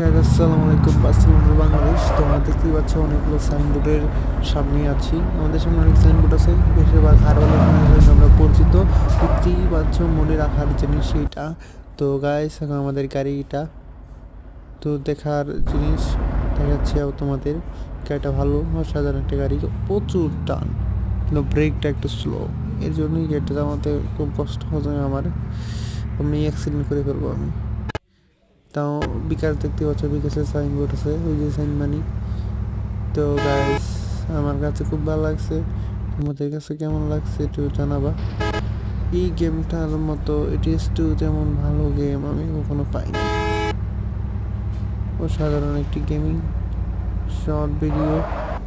Guys আসসালামু আলাইকুম বাসিমুর বাংলাদেশ তোমরা দেখতেই পাচ্ছ, অনেকগুলো সাইনবোর্ডের সামনে আছি। আমাদের সামনে অনেক সাইনবোর্ড আছে। বেশিরভাগ জন্য আমরা পরিচিত। দেখতেই পাচ্ছ মনে রাখার জিনিস এটা। তো গাইস এখন আমাদের গাড়িটা। তো দেখার জিনিস দেখাচ্ছে তোমাদের। গাড়িটা ভালো, অসাধারণ একটা গাড়ি। প্রচুর টান, কিন্তু ব্রেকটা একটু স্লো এর জন্যই গাড়িটা আমাদের খুব কষ্ট হচ্ছে আমার। আমি অ্যাক্সিডেন্ট করে ফেলব আমি। তাও বিকাশ দেখতে পাচ্ছ বিকাশের সাইনবোর্ড আছে, ওই যে সাইন মানি তো গাইস আমার কাছে খুব ভালো লাগছে। তোমাদের কাছে কেমন লাগছে একটু জানাবা। এই গেমটার মতো ইটিএস টু তেমন ভালো গেম আমি কখনো পাইনি। অসাধারণ একটি গেমিং শর্ট ভিডিও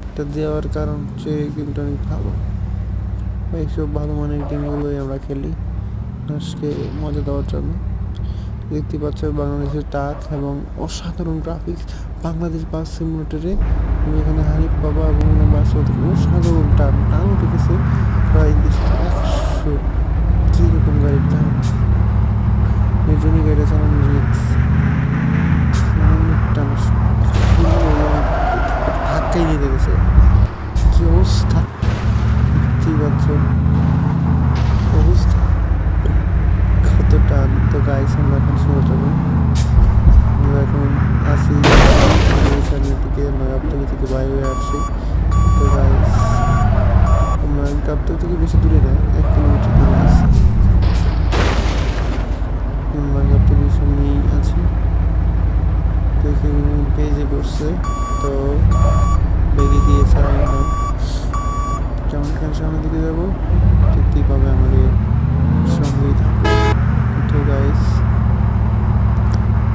এটা দেওয়ার কারণ হচ্ছে গেমটা অনেক ভালো। এইসব ভালো মানের গেমগুলোই আমরা খেলি। মানুষকে মজা দেওয়ার জন্য। দেখতে পাচ্ছ বাংলাদেশের টাক এবং অসাধারণ ট্রাফিক বাংলাদেশ বাস সিমুলেটরে তুমি এখানে হানিফ বাবা এবং বাস অসাধারণ টান টান উঠে গেছে প্রায় একশো কীরকম গাড়ির দাম এর জন্যই গাড়িটা চালানো রিক্স টান ধাক্কাই নিতে গেছে। কি অবস্থা? দেখতেই পাচ্ছ অবস্থা তো গাইস আমরা এখন শুরু আমরা এখন আসি সামনের দিকে আমরা গাবতলি থেকে বাইরে আসছি তো গাইস আমরা গাবতলি থেকে বেশি দূরে না এক কিলোমিটার দূরে আছি আমরা গাবতলির সামনেই আছি দেখে পেজে বসছে তো বেগে দিয়ে ছাড়া এখন যেমন এখানে সামনের দিকে যাব দেখতেই পাবে আমাদের সঙ্গেই থাকবে তো গাইস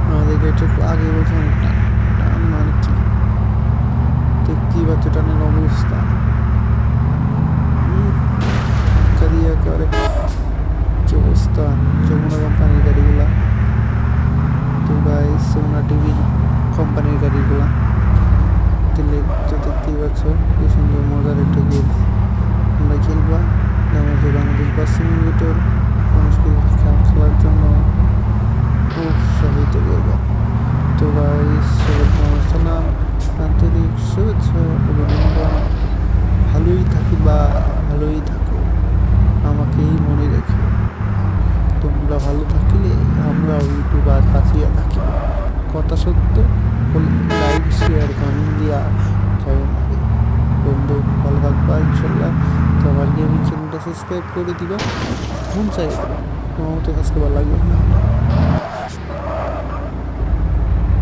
আমাদেরকে একটু আগে বলছে অনেক টান মানে কি দেখতেই পাচ্ছ টানের অবস্থা ধাক্কা দিয়ে একেবারে কি অবস্থা যমুনা কোম্পানির গাড়িগুলা তো গাইস যমুনা টিভির কোম্পানির গাড়িগুলা দিলে তো দেখতেই পাচ্ছ কি সুন্দর মজার একটা গেম আমরা খেলবা আমাদের বাংলাদেশ বাস সিমুলেটর আমাকেই মনে রেখে তোমরা ভালো থাকলে আমরা ইউটিউব আর কাছিয়া থাকি কথা সত্য লাইক শেয়ার কমেন্ট দিয়া মারি। বন্ধু, ভালো থাকবা ইনশাল্লাহ। তো আমার গেমিং চ্যানেলটা সাবস্ক্রাইব করে দিবা। মন চাই তোমার কাজকে ভালো লাগবে না।